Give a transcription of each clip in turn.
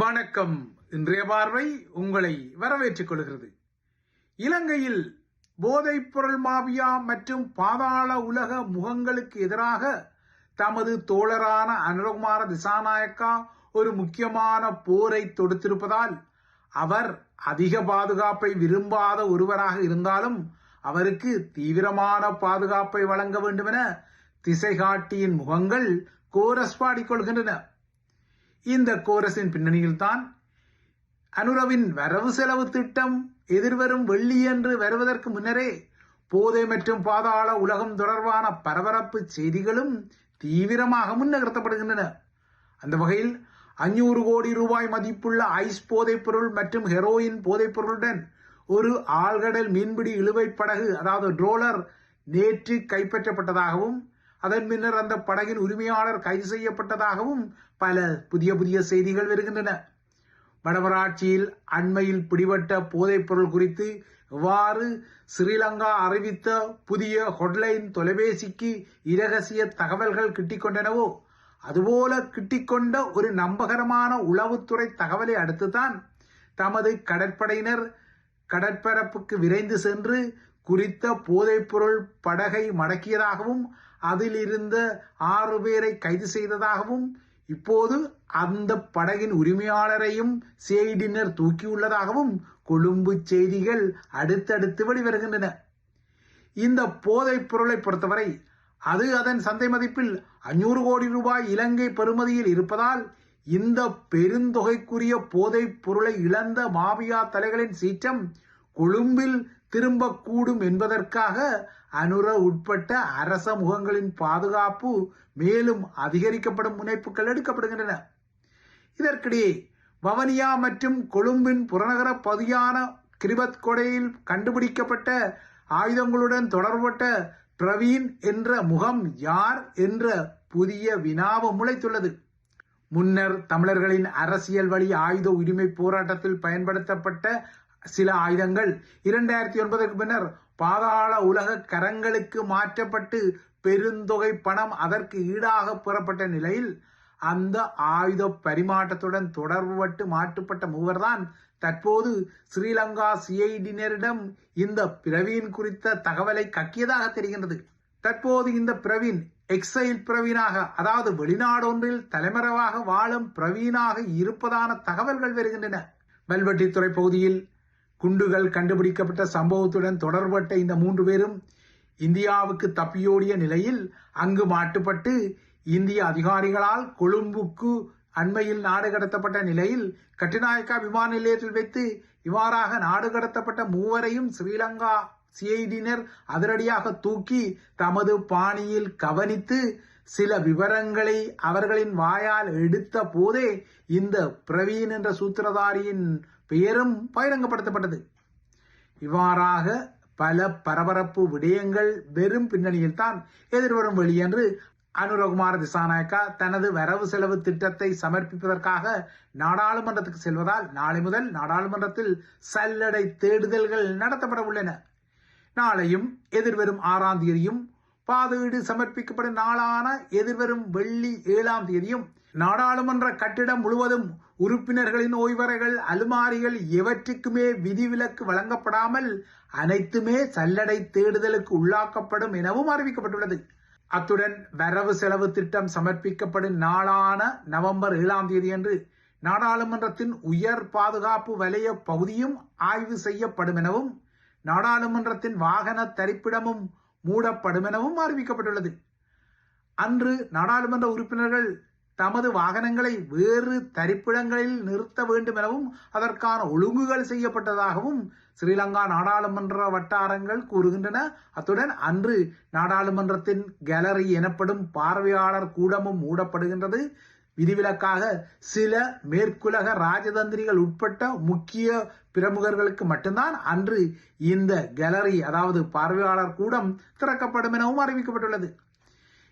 வணக்கம். இன்றைய பார்வை உங்களை வரவேற்றுக் கொள்கிறது. இலங்கையில் போதைப்பொருள் மாபியா மற்றும் பாதாள உலக முகங்களுக்கு எதிராக தமது தோழரான அனுரகுமார திசாநாயக்கா ஒரு முக்கியமான போரை தொடுத்திருப்பதால் அவர் அதிக பாதுகாப்பை விரும்பாத ஒருவராக இருந்தாலும் அவருக்கு தீவிரமான பாதுகாப்பை வழங்க வேண்டுமென திசைகாட்டியின் முகங்கள் கோரஸ் பாடிக்கொள்கின்றன. இந்த கோரஸின் பின்னணியில்தான் அனுரவின் வரவு செலவு திட்டம் எதிர்வரும் வெள்ளியன்று வருவதற்கு முன்னரே போதை மற்றும் பாதாள உலகம் தொடர்பான பரபரப்பு செய்திகளும் தீவிரமாக முன்னகர்த்தப்படுகின்றன. அந்த வகையில் அஞ்சூறு கோடி ரூபாய் மதிப்புள்ள ஐஸ் போதைப் பொருள் மற்றும் ஹெரோயின் போதைப் பொருளுடன் ஒரு ஆழ்கடல் மீன்பிடி இழுவை படகு அதாவது ட்ரோலர் நேற்று கைப்பற்றப்பட்டதாகவும் அதன் பின்னர் அந்த படகின் உரிமையாளர் கைது செய்யப்பட்டதாகவும் பல புதிய புதிய செய்திகள் வருகின்றன. வடமராட்சியில் அண்மையில் பிடிபட்ட போதைப்பொருள் குறித்து எவ்வாறு ஸ்ரீலங்கா அறிவித்த புதிய ஹொட்லைன் தொலைபேசிக்கு இரகசிய தகவல்கள் கிட்டிக்கொண்டனவோ அதுபோல கிட்டிக்கொண்ட ஒரு நம்பகரமான உளவுத்துறை தகவலை அடுத்துதான் தமது கடற்படையினர் கடற்பரப்புக்கு விரைந்து சென்று குறித்த போதைப்பொருள் படகை மடக்கியதாகவும் அதில் இருந்த ஆறு பேரை கைது செய்ததாகவும் இப்போது அந்த படகின் உரிமையாளரையும் செய்தினர் தூக்கியுள்ளதாகவும் கொழும்பு செய்திகள் அடுத்தடுத்து வெளிவருகின்றன. இந்த போதைப் பொருளை பொறுத்தவரை அது அதன் சந்தை மதிப்பில் அஞ்சூறு கோடி ரூபாய் இலங்கை பெறுமதியில் இருப்பதால் இந்த பெருந்தொகைக்குரிய போதைப் பொருளை இழந்த மாபியா தலைகளின் சீற்றம் கொழும்பில் திரும்பக்கூடும் என்பதற்காக அனுர உட்பட்ட அரச முகங்களின் பாதுகாப்பு மேலும் அதிகரிக்கப்படும் முனைப்புகள் எடுக்கப்படுகின்றன. இதற்கிடையே வவனியா மற்றும் கொழும்பின் புறநகர பகுதியான கிரிபத் கொடையில் கண்டுபிடிக்கப்பட்ட ஆயுதங்களுடன் தொடர்பட்ட பிரவீன் என்ற முகம் யார் என்ற புதிய வினாவும் முளைத்துள்ளது. முன்னர் தமிழர்களின் அரசியல் வழி ஆயுத உரிமை போராட்டத்தில் பயன்படுத்தப்பட்ட சில ஆயுதங்கள் இரண்டாயிரத்தி ஒன்பதுக்கு பின்னர் பாதாள உலக கரங்களுக்கு மாற்றப்பட்டு பெருந்தொகை பணம் அதற்கு ஈடாக புறப்பட்ட நிலையில் அந்த ஆயுத பரிமாற்றத்துடன் தொடர்புபட்டு மாற்றப்பட்ட மூவர்தான் தற்போது ஸ்ரீலங்கா சிஐடியினரிடம் இந்த பிரவீன் குறித்த தகவலை கக்கியதாக தெரிகின்றது. தற்போது இந்த பிரவீன் எக்ஸைல் பிரவீனாக அதாவது வெளிநாடொன்றில் தலைமறைவாக வாழும் பிரவீனாக இருப்பதான தகவல்கள் வருகின்றன. வல்வெட்டித்துறை பகுதியில் குண்டுகள் கண்டுபிடிக்கப்பட்ட சம்பவத்துடன் தொடர்பட்ட இந்த மூன்று பேரும் இந்தியாவுக்கு தப்பியோடிய நிலையில் அங்கு மாட்டுப்பட்டு இந்திய அதிகாரிகளால் கொழும்புக்கு அண்மையில் நாடு கடத்தப்பட்ட நிலையில் கட்டுநாயக்கா விமான நிலையத்தில் வைத்து இவ்வாறாக நாடு கடத்தப்பட்ட மூவரையும் ஸ்ரீலங்கா சிஐடியினர் அதிரடியாக தூக்கி தமது பாணியில் கவனித்து சில விவரங்களை அவர்களின் வாயால் எடுத்த போதே இந்த பிரவீன் என்ற சூத்திரதாரியின் பெயரும் பகிரங்கப்படுத்தப்பட்டது. இவ்வாறாக பல பரபரப்பு விடயங்கள் வெறும் பின்னணியில் தான் எதிர்வரும் வெளியென்று அனுரகுமார் திசாநாயக்கா தனது வரவு செலவு திட்டத்தை சமர்ப்பிப்பதற்காக நாடாளுமன்றத்துக்கு செல்வதால் நாளை முதல் நாடாளுமன்றத்தில் சல்லடை தேடுதல்கள் நடத்தப்பட உள்ளன. நாளையும் எதிர்வரும் ஆறாம் தேதியும் பாதீடு சமர்ப்பிக்கப்படும் நாளான எதிர்வரும் வெள்ளி ஏழாம் தேதியும் நாடாளுமன்ற கட்டிடம் முழுவதும் உறுப்பினர்களின் ஓய்வறைகள் அலுமாரிகள் எவற்றுக்குமே விதிவிலக்கு வழங்கப்படாமல் அனைத்துமே சல்லடை தேடுதலுக்கு உள்ளாக்கப்படும் எனவும் அறிவிக்கப்பட்டுள்ளது. அத்துடன் வரவு செலவு திட்டம் சமர்ப்பிக்கப்படும் நாளான நவம்பர் ஏழாம் தேதி அன்று நாடாளுமன்றத்தின் உயர் பாதுகாப்பு வலய பகுதியும் ஆய்வு செய்யப்படும் எனவும் நாடாளுமன்றத்தின் வாகன தரிப்பிடமும் மூடப்படும் எனவும் அறிவிக்கப்பட்டுள்ளது. அன்று நாடாளுமன்ற உறுப்பினர்கள் தமது வாகனங்களை வேறு தரிப்பிடங்களில் நிறுத்த வேண்டும் எனவும் அதற்கான ஒழுங்குகள் செய்யப்பட்டதாகவும் ஸ்ரீலங்கா நாடாளுமன்ற வட்டாரங்கள் கூறுகின்றன. அத்துடன் அன்று நாடாளுமன்றத்தின் கேலரி எனப்படும் பார்வையாளர் கூடமும் மூடப்படுகின்றது. விதிவிலக்காக சில மேற்குலக ராஜதந்திரிகள் உட்பட்ட முக்கிய பிரமுகர்களுக்கு மட்டும்தான் அன்று இந்த கேலரி அதாவது பார்வையாளர் கூடம் திறக்கப்படும் எனவும் அறிவிக்கப்பட்டுள்ளது.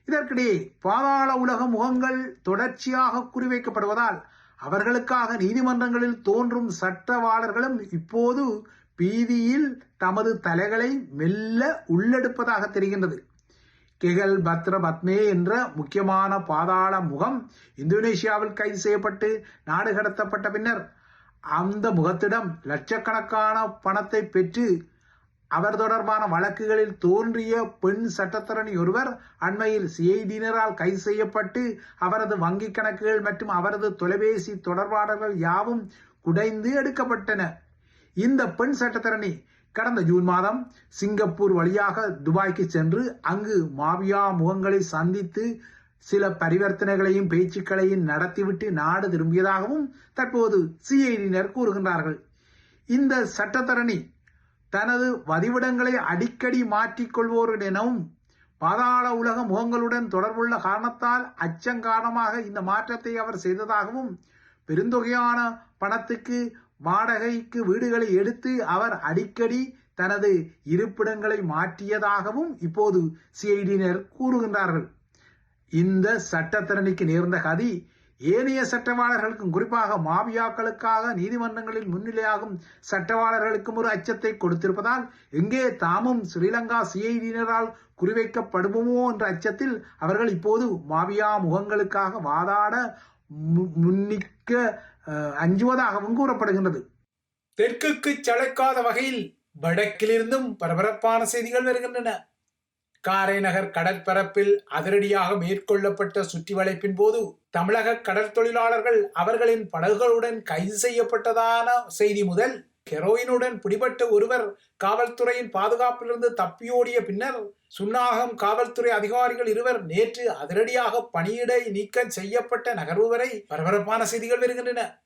இதற்கிடையே பாதாள உலக முகங்கள் தொடர்ச்சியாக குறிவைக்கப்படுவதால் அவர்களுக்காக நீதிமன்றங்களில் தோன்றும் சட்டவாளர்களும் இப்போது பீதியில் தமது தலைகளை மெல்ல உள்ளெடுப்பதாக தெரிகின்றது. கெகல் பத்ர பத்மே என்ற முக்கியமான பாதாள முகம் இந்தோனேஷியாவில் கைது செய்யப்பட்டு நாடு கடத்தப்பட்ட பின்னர் அந்த முகத்திடம் லட்சக்கணக்கான பணத்தை பெற்று அவர் தொடர்பான வழக்குகளில் தோன்றிய பெண் சட்டத்தரணி ஒருவர் அண்மையில் சிஐடியினரால் கைது செய்யப்பட்டு அவரது வங்கிக் கணக்குகள் மற்றும் அவரது தொலைபேசி தொடர்பாடல்கள் யாவும் குடைந்து எடுக்கப்பட்டன. இந்த பெண் சட்டத்தரணி கடந்த ஜூன் மாதம் சிங்கப்பூர் வழியாக துபாய்க்கு சென்று அங்கு மாபியா முகங்களை சந்தித்து சில பரிவர்த்தனைகளையும் பேச்சுக்களையும் நடத்திவிட்டு நாடு திரும்பியதாகவும் தற்போது சிஐடியினர் கூறுகின்றார்கள். இந்த சட்டத்தரணி தனது வதிவிடங்களை அடிக்கடி மாற்றிக்கொள்வோருடனும் பாதாள உலக முகங்களுடன் தொடர்புள்ள காரணத்தால் அச்சங்காரணமாக இந்த மாற்றத்தை அவர் செய்ததாகவும் பெருந்தொகையான பணத்துக்கு வாடகைக்கு வீடுகளை எடுத்து அவர் அடிக்கடி தனது இருப்பிடங்களை மாற்றியதாகவும் இப்போது சிஐடியினர் கூறுகின்றார்கள். இந்த சட்டத்திறனிக்கு நேர்ந்த கதி ஏனைய சட்டவாளர்களுக்கும் குறிப்பாக மாபியாக்களுக்காக நீதிமன்றங்களில் முன்னிலையாகும் சட்டவாளர்களுக்கும் ஒரு அச்சத்தை கொடுத்திருப்பதால் எங்கே தாமும் ஸ்ரீலங்கா சிஐடியினரால் குறிவைக்கப்படுமோ என்ற அச்சத்தில் அவர்கள் இப்போது மாபியா முகங்களுக்காக வாதாட மு- முன்னிக்க அஞ்சுவதாகவும் கூறப்படுகின்றது. தெற்குக்கு சளைக்காத வகையில் வடக்கிலிருந்தும் பரபரப்பான செய்திகள் வருகின்றன. காரைநகர் கடற்பரப்பில் அதிரடியாக மேற்கொள்ளப்பட்ட சுற்றி வளைப்பின் போது தமிழக கடற் தொழிலாளர்கள் அவர்களின் படகுகளுடன் கைது செய்யப்பட்டதான செய்தி முதல் ஹெரோயினுடன் பிடிபட்ட ஒருவர் காவல்துறையின் பாதுகாப்பிலிருந்து தப்பியோடிய பின்னர் சுன்னாகம் காவல்துறை அதிகாரிகள் இருவர் நேற்று அதிரடியாக பணியிடை நீக்கம் செய்யப்பட்ட நகர்வு வரை பரபரப்பான செய்திகள் வருகின்றன.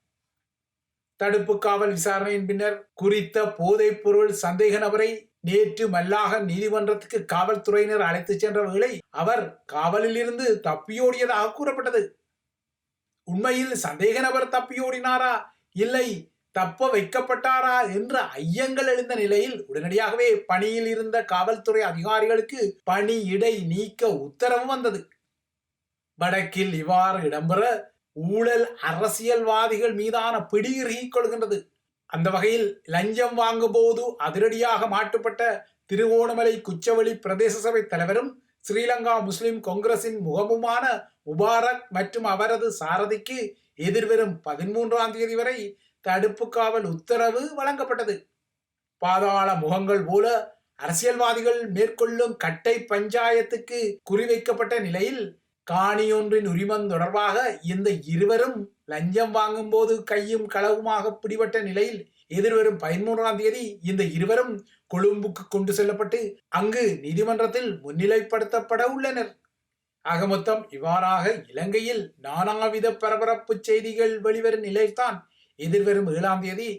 தடுப்பு காவல் விசாரணையின் பின்னர் குறித்த போதைப் பொருள் சந்தேக நபரை நேற்று மல்லாக நீதிமன்றத்துக்கு காவல்துறையினர் அழைத்துச் சென்ற வேளை அவர் காவலில் இருந்து தப்பியோடியதாக கூறப்பட்டது. உண்மையில் சந்தேக நபர் தப்பியோடினாரா? இல்லை. தப்ப வைக்கப்பட்டாரா என்ற ஐயங்கள் எழுந்த நிலையில் உடனடியாகவே பணியில் இருந்த காவல்துறை அதிகாரிகளுக்கு பணி இடை நீக்க உத்தரவு வந்தது. வடக்கில் இவ்வாறு இடம்பெற ஊழல் அரசியல்வாதிகள் மீதான பிடியிறுகிக் கொள்கின்றது. அந்த வகையில் லஞ்சம் வாங்கும் போது அதிரடியாக மாட்டுப்பட்ட திருகோணமலை குச்சவெளி பிரதேச சபை தலைவரும் ஸ்ரீலங்கா முஸ்லிம் காங்கிரசின் முகமுமான முபாரக் மற்றும் அவரது சாரதிக்கு எதிர்வரும் பதிமூன்றாம் தேதி வரை தடுப்பு காவல் உத்தரவு வழங்கப்பட்டது. பாதாள முகங்கள் போல அரசியல்வாதிகள் மேற்கொள்ளும் கட்டை பஞ்சாயத்துக்கு குறிவைக்கப்பட்ட நிலையில் காணியொன்றின் உரிமம் தொடர்பாக இந்த இருவரும் லஞ்சம் வாங்கும் போது கையும் களவுமாக பிடிபட்ட நிலையில் எதிர்வரும் பதிமூன்றாம் தேதி இந்த இருவரும் கொழும்புக்கு கொண்டு செல்லப்பட்டு அங்கு நீதிமன்றத்தில் முன்னிலைப்படுத்தப்பட உள்ளனர். ஆக மொத்தம் இவ்வாறாக இலங்கையில் நானாவித பரபரப்பு செய்திகள் வெளிவரும் நிலையில்தான் எதிர்வரும் ஏழாம் தேதி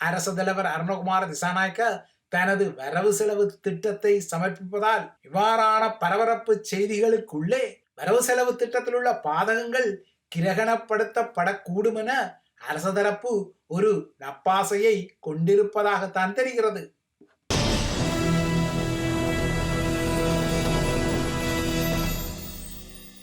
அரச தலைவர் அருணகுமார திசாநாயக்க தனது வரவு செலவு திட்டத்தை சமர்ப்பிப்பதால் இவ்வாறான பரபரப்பு செய்திகளுக்குள்ளே வரவு செலவு திட்டத்தில் உள்ள பாதகங்கள் கிரகணப்படுத்தப்படக்கூடும் என அரச தரப்பு ஒரு நப்பாசையை கொண்டிருப்பதாகத்தான் தெரிகிறது.